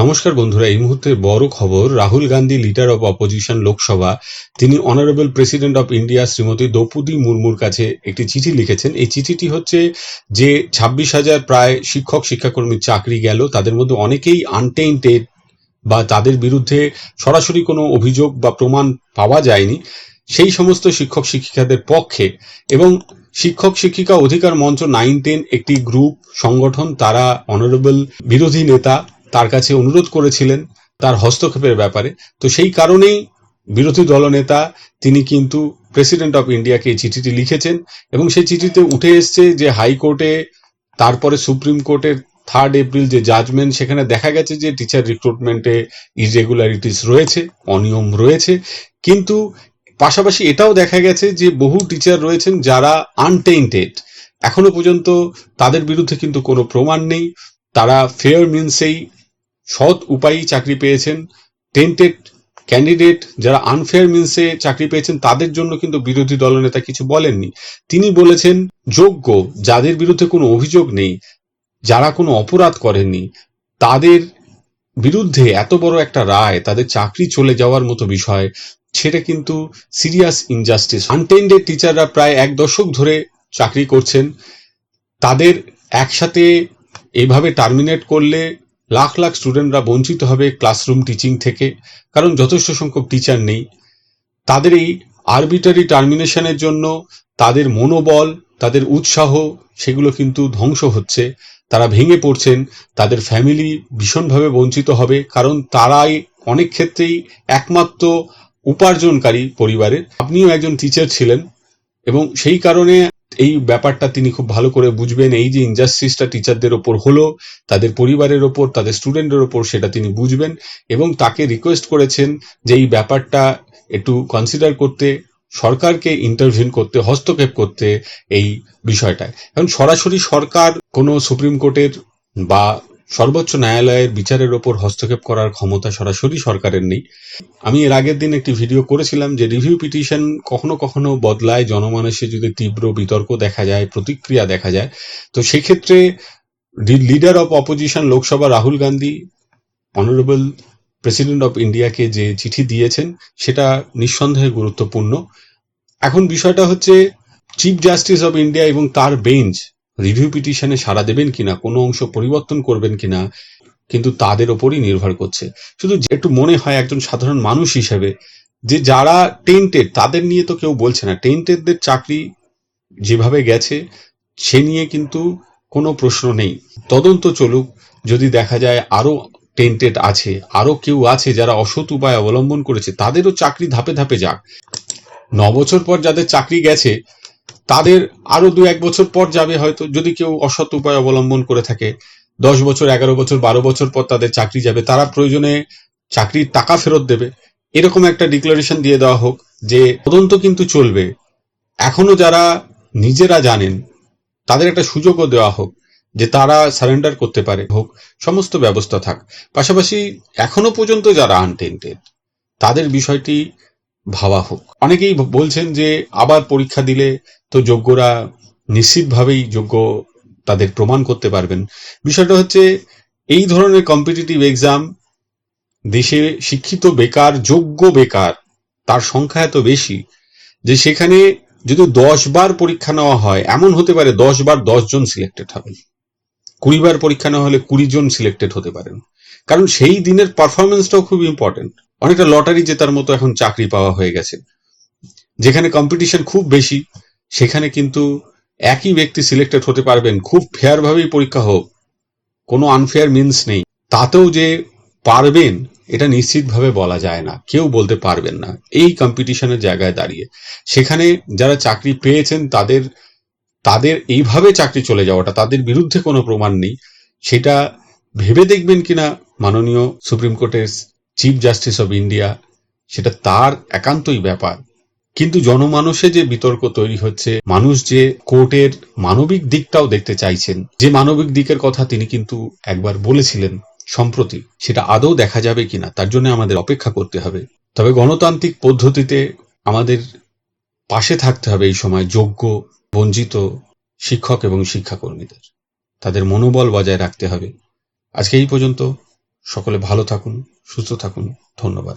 নমস্কার বন্ধুরা, এই মুহূর্তের বড় খবর, Rahul Gandhi leader of opposition Lok Sabha, তিনি honourable president of India Shrimati Droupadi মুর্মুর কাছে একটি চিঠি লিখেছেন। এই চিঠিটি হচ্ছে যে ছাব্বিশ হাজার প্রায় শিক্ষক শিক্ষাকর্মীর চাকরি গেল, তাদের মধ্যে অনেকেই আনটেইন্টেড বা তাদের বিরুদ্ধে সরাসরি কোনো অভিযোগ বা প্রমাণ পাওয়া যায়নি। সেই সমস্ত শিক্ষক, শিক্ষিকাদের পক্ষে এবং শিক্ষক, শিক্ষিকা অধিকার মঞ্চ নাইন টেন একটি গ্রুপ সংগঠন, তারা অনারেবল বিরোধী নেতা তার কাছে অনুরোধ করেছিলেন তার হস্তক্ষেপের ব্যাপারে। তো সেই কারণেই বিরোধী দলনেতা তিনি কিন্তু প্রেসিডেন্ট অফ ইন্ডিয়াকে চিঠিটি লিখেছেন এবং সেই চিঠিতে উঠে এসছে যে হাইকোর্টে, তারপরে সুপ্রিম কোর্টের থার্ড এপ্রিল যে জাজমেন্ট সেখানে দেখা গেছে যে টিচার রিক্রুটমেন্টে ইরেগুলারিটিস রয়েছে, অনিয়ম রয়েছে। কিন্তু পাশাপাশি এটাও দেখা গেছে যে বহু টিচার রয়েছেন যারা আনটেইন্টেড এখনও পর্যন্ত তাদের বিরুদ্ধে কিন্তু কোনো প্রমাণ নেই। তারা ফেয়ার মিনসেই সৎ উপায়েই চাকরি পেয়েছেন। টেন্টেড ক্যান্ডিডেট যারা আনফেয়ার মিনসে চাকরি পেয়েছেন, তাদের জন্য কিন্তু বিরোধী দলনেতা কিছু বলেননি। তিনি বলেছেন, যোগ্য যাদের বিরুদ্ধে কোনো অভিযোগ নেই, যারা কোনো অপরাধ করেননি, তাদের বিরুদ্ধে এত বড় একটা রায়, তাদের চাকরি চলে যাওয়ার মতো বিষয়, সেটা কিন্তু সিরিয়াস ইনজাস্টিস আনটেন্ডেড টিচাররা প্রায় এক দশক ধরে চাকরি করছেন। তাদের একসাথে এইভাবে টার্মিনেট করলে লাখ লাখ স্টুডেন্টরা বঞ্চিত হবে ক্লাসরুম টিচিং থেকে, কারণ যথেষ্ট সংখ্যক টিচার নেই। তাদের এই আরবিটারি টার্মিনেশনের জন্য তাদের মনোবল, তাদের উৎসাহ, সেগুলো কিন্তু ধ্বংস হচ্ছে। তারা ভেঙে পড়ছেন, তাদের ফ্যামিলি ভীষণভাবে বঞ্চিত হবে, কারণ তারাই অনেক ক্ষেত্রেই একমাত্র উপার্জনকারী পরিবারের। আপনিও একজন টিচার ছিলেন এবং সেই কারণে এই ব্যাপারটা তিনি খুব ভালো করে বুঝবেন। এই যে ইনজাস্টিসটা টিচারদের ওপর হলো, তাদের পরিবারের ওপর, তাদের স্টুডেন্টের ওপর, সেটা তিনি বুঝবেন এবং তাকে রিকোয়েস্ট করেছেন যে এই ব্যাপারটা একটু কনসিডার করতে, সরকারকে ইন্টারভিউ করতে, হস্তক্ষেপ করতে এই বিষয়টায়। এখন সরাসরি সরকার কোনো সুপ্রিম কোর্টের বা সর্বোচ্চ ন্যায়ালয়ের বিচারের ওপর হস্তক্ষেপ করার ক্ষমতা সরাসরি সরকারের নেই। আমি এর আগের দিন একটি ভিডিও করেছিলাম যে রিভিউ পিটিশন কখনো কখনো বদলায়, জনমানসে যদি তীব্র বিতর্ক দেখা যায়, প্রতিক্রিয়া দেখা যায়। তো সেক্ষেত্রে leader of opposition Lok Sabha Rahul Gandhi, honourable president of ইন্ডিয়াকে যে চিঠি দিয়েছেন, সেটা নিঃসন্দেহে গুরুত্বপূর্ণ। এখন বিষয়টা হচ্ছে, চিফ জাস্টিস অফ ইন্ডিয়া এবং তার বেঞ্চ রিভিউ পিটিশনে সাড়া দেবেন কিনা, কোনো অংশ পরিবর্তন করবেন কিনা, কিন্তু তাদের ওপরই নির্ভর করছে। শুধু একটু মনে হয় একজন সাধারণ মানুষ হিসেবে, যে যারা টেন্টেড তাদের নিয়ে তো কেউ বলছে না। টেন্টেডদের চাকরি যেভাবে গেছে, সে নিয়ে কিন্তু কোনো প্রশ্ন নেই। তদন্ত চলুক, যদি দেখা যায় আরও টেন্টেড আছে, আরও কেউ আছে যারা অসৎ উপায় অবলম্বন করেছে, তাদেরও চাকরি ধাপে ধাপে যাক। ন বছর পর যাদের চাকরি গেছে তাদের আরও দু এক বছর পর যাবে হয়তো, যদি কেউ অসৎ উপায় অবলম্বন করে থাকে। দশ বছর, এগারো বছর, বারো বছর পর তাদের চাকরি যাবে। তারা প্রয়োজনে চাকরির টাকা ফেরত দেবে। এরকম একটা ডিক্লারেশন দিয়ে দেওয়া হোক যে তদন্ত কিন্তু চলবে। এখনও যারা নিজেরা জানেন, তাদের একটা সুযোগও দেওয়া হোক যে তারা সারেন্ডার করতে পারে। হোক, সমস্ত ব্যবস্থা থাক। পাশাপাশি এখনও পর্যন্ত যারা আনটেন্টেড তাদের বিষয়টি ভাবা হোক। অনেকেই বলছেন যে আবার পরীক্ষা দিলে তো যোগ্যরা নিশ্চিতভাবেই যোগ্য তাদের প্রমাণ করতে পারবেন। বিষয়টা হচ্ছে এই ধরনের কম্পিটিটিভ এক্সাম দেশে শিক্ষিত বেকার, যোগ্য বেকার, তার সংখ্যা এত বেশি যে সেখানে যদি দশ বার পরীক্ষা নেওয়া হয়, এমন হতে পারে দশ বার দশ জন সিলেক্টেড হবেন। কুড়ি বার পরীক্ষা নেওয়া হলে কুড়ি জন সিলেক্টেড হতে পারেন। কারণ সেই দিনের পারফরমেন্সটাও খুব ইম্পর্টেন্ট অনেকটা লটারি জেতার মতো এখন চাকরি পাওয়া হয়ে গেছে। যেখানে কম্পিটিশন খুব বেশি, সেখানে কিন্তু একই ব্যক্তি সিলেক্টেড হতে পারবেন। খুব ফেয়ার ভাবেই পরীক্ষা হোক, কোনো আনফেয়ার মিনস নেই। তাতেও যে পারবেন, এটা নিশ্চিতভাবে বলা যায় না। কেউ বলতে পারবেন না। এই কম্পিটিশনের জায়গায় দাঁড়িয়ে। সেখানে যারা চাকরি পেয়েছেন, তাদের তাদের এইভাবে চাকরি চলে যাওয়াটা, তাদের বিরুদ্ধে কোনো প্রমাণ নেই। সেটা ভেবে দেখবেন কিনা মাননীয় সুপ্রিম কোর্টের চিফ জাস্টিস অব ইন্ডিয়া, সেটা তার একান্তই ব্যাপার। কিন্তু জনমানসে যে বিতর্ক তৈরি হচ্ছে, মানুষ যে কোর্টের মানবিক দিকটাও দেখতে চাইছেন, যে মানবিক দিকের কথা তিনি কিন্তু একবার বলেছিলেন, সম্প্রতি, সেটা আদৌ দেখা যাবে কিনা, তার জন্য আমাদের অপেক্ষা করতে হবে। তবে গণতান্ত্রিক পদ্ধতিতে আমাদের পাশে থাকতে হবে এই সময় যোগ্য, বঞ্চিত শিক্ষক এবং শিক্ষাকর্মীদের। তাদের মনোবল বজায় রাখতে হবে। আজকে এই পর্যন্ত। সকলে ভালো থাকুন সুস্থ থাকুন। ধন্যবাদ।